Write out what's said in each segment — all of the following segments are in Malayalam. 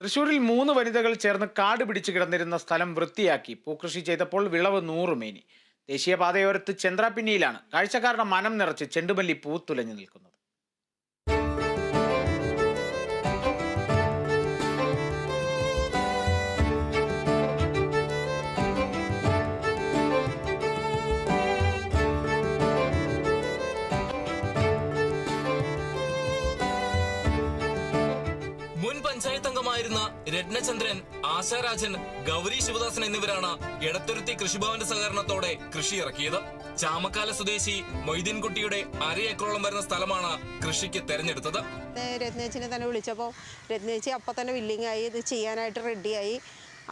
തൃശൂരിൽ മൂന്ന് വനിതകൾ ചേർന്ന് കാട് പിടിച്ചു കിടന്നിരുന്ന സ്ഥലം വൃത്തിയാക്കി. പൂക്കൃഷി ചെയ്തപ്പോൾ വിളവ് നൂറുമേനി. ദേശീയപാതയോരത്ത് ചന്ദ്രാപിന്നിയിലാണ് കാഴ്ചക്കാരുടെ മനം നിറച്ച് ചെണ്ടുമല്ലി പൂത്തുലഞ്ഞു നിൽക്കുന്നത് അംഗമായിരുന്ന രത്നചന്ദ്രൻ ആശാരാജൻ ഗൗരി ശിവദാസൻ എന്നിവരാണ് എടത്തുരുത്തി കൃഷിഭവന്റെ സഹകരണത്തോടെ കൃഷി ഇറക്കിയത്. ചാമക്കാല സ്വദേശി മൊയ്തീൻകുട്ടിയുടെ അര ഏക്കറോളം വരുന്ന സ്ഥലമാണ് കൃഷിക്ക് തെരഞ്ഞെടുത്തത്. രത്നേച്ചിനെ തന്നെ വിളിച്ചപ്പോൾ രത്നേച്ചി അപ്പം തന്നെ വില്ലിംഗ് ആയി ഇത് ചെയ്യാനായിട്ട് റെഡിയായി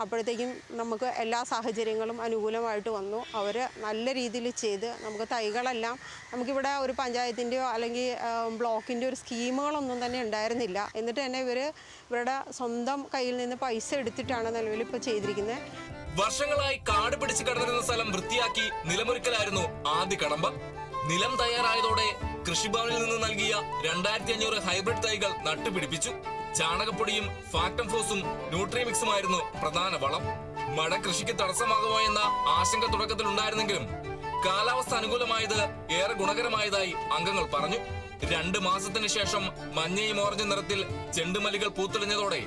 അപ്പോഴത്തേക്കും നമുക്ക് എല്ലാ സാഹചര്യങ്ങളും അനുകൂലമായിട്ട് വന്നു. അവർ നല്ല രീതിയിൽ ചെയ്ത് നമുക്ക് തൈകളെല്ലാം നമുക്കിവിടെ ഒരു പഞ്ചായത്തിന്റെയോ അല്ലെങ്കിൽ ബ്ലോക്കിന്റെ ഒരു സ്കീമുകളൊന്നും തന്നെ ഉണ്ടായിരുന്നില്ല. എന്നിട്ട് തന്നെ ഇവർ ഇവരുടെ സ്വന്തം കയ്യിൽ നിന്ന് പൈസ എടുത്തിട്ടാണ് നിലവിൽ ഇപ്പോൾ ചെയ്തിരിക്കുന്നത്. വർഷങ്ങളായി കാട് പിടിച്ച് കിടന്നിരുന്ന സ്ഥലം വൃത്തിയാക്കി നിലമൊരുക്കലായിരുന്നു ആദ്യ കടമ്പ. നിലം തയ്യാറായതോടെ കൃഷിഭവനിൽ നിന്ന് നൽകിയ രണ്ടായിരത്തി അഞ്ഞൂറ് ഹൈബ്രിഡ് തൈകൾ നട്ടുപിടിപ്പിച്ചു. ചാണകപ്പൊടിയും ഫാക്ടം ഫോസും ന്യൂട്രിമിക്സുമായിരുന്നു പ്രധാന വളം. മഴ കൃഷിക്ക് തടസ്സമാകുമോ എന്ന ആശങ്ക തുടക്കത്തിൽ ഉണ്ടായിരുന്നെങ്കിലും കാലാവസ്ഥ അനുകൂലമായത് ഏറെ ഗുണകരമായതായി അംഗങ്ങൾ പറഞ്ഞു. രണ്ട് മാസത്തിന് ശേഷം മഞ്ഞയും ഓറഞ്ച് നിറത്തിൽ ചെണ്ടുമല്ലികൾ പൂത്തെളിഞ്ഞതോടെ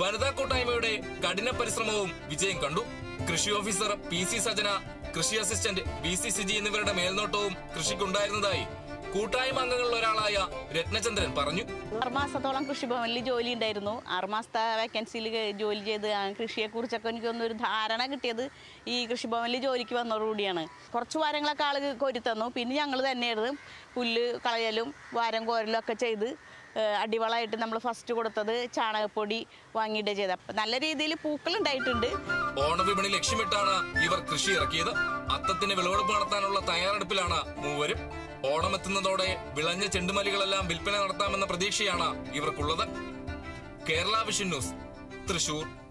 വനിതാ കൂട്ടായ്മയുടെ കഠിന പരിശ്രമവും വിജയം കണ്ടു. കൃഷി ഓഫീസർ പി സി സജന കൃഷി അസിസ്റ്റന്റ് വി സി സിജി എന്നിവരുടെ മേൽനോട്ടവും കൃഷിക്കുണ്ടായിരുന്നതായി കൂട്ടായ്മ അംഗങ്ങളിൽ ഒരാളായ രത്നചന്ദ്രൻ പറഞ്ഞു. ആറുമാസത്തോളം കൃഷിഭവനിൽ ജോലി ഉണ്ടായിരുന്നു ആറുമാസത്തെ വേക്കൻസിയിൽ ജോലി ചെയ്ത് കൃഷിയെ കുറിച്ചൊക്കെ എനിക്ക് ഒരു ധാരണ കിട്ടിയത് ഈ കൃഷിഭവനിൽ ജോലിക്ക് വന്നതോടുകൂടിയാണ്. കുറച്ച് വാരങ്ങളൊക്കെ ആൾ കോരിത്തന്നു. പിന്നെ ഞങ്ങൾ തന്നെയായിരുന്നു പുല്ല് കളയലും വാരം കോരലും ഒക്കെ ചെയ്ത് അടിവളമായിട്ട് നമ്മൾ ഫസ്റ്റ് കൊടുത്തത് ചാണകപ്പൊടി വാങ്ങിയിട്ട് ചെയ്ത നല്ല രീതിയിൽ പൂക്കൾ ഉണ്ടായിട്ടുണ്ട്. ഓണവിപണി ലക്ഷ്യമിട്ടാണ് ഇവർ കൃഷി ഇറക്കിയത്. അത്തത്തിന് വിളവെടുപ്പ് നടത്താനുള്ള തയ്യാറെടുപ്പിലാണ് മൂവരും. ഓണമെത്തുന്നതോടെ വിളഞ്ഞ ചെണ്ടുമലികളെല്ലാം വിൽപ്പന നടത്താമെന്ന പ്രതീക്ഷയാണ് ഇവർക്കുള്ളത്. Kerala vision news Thrissur.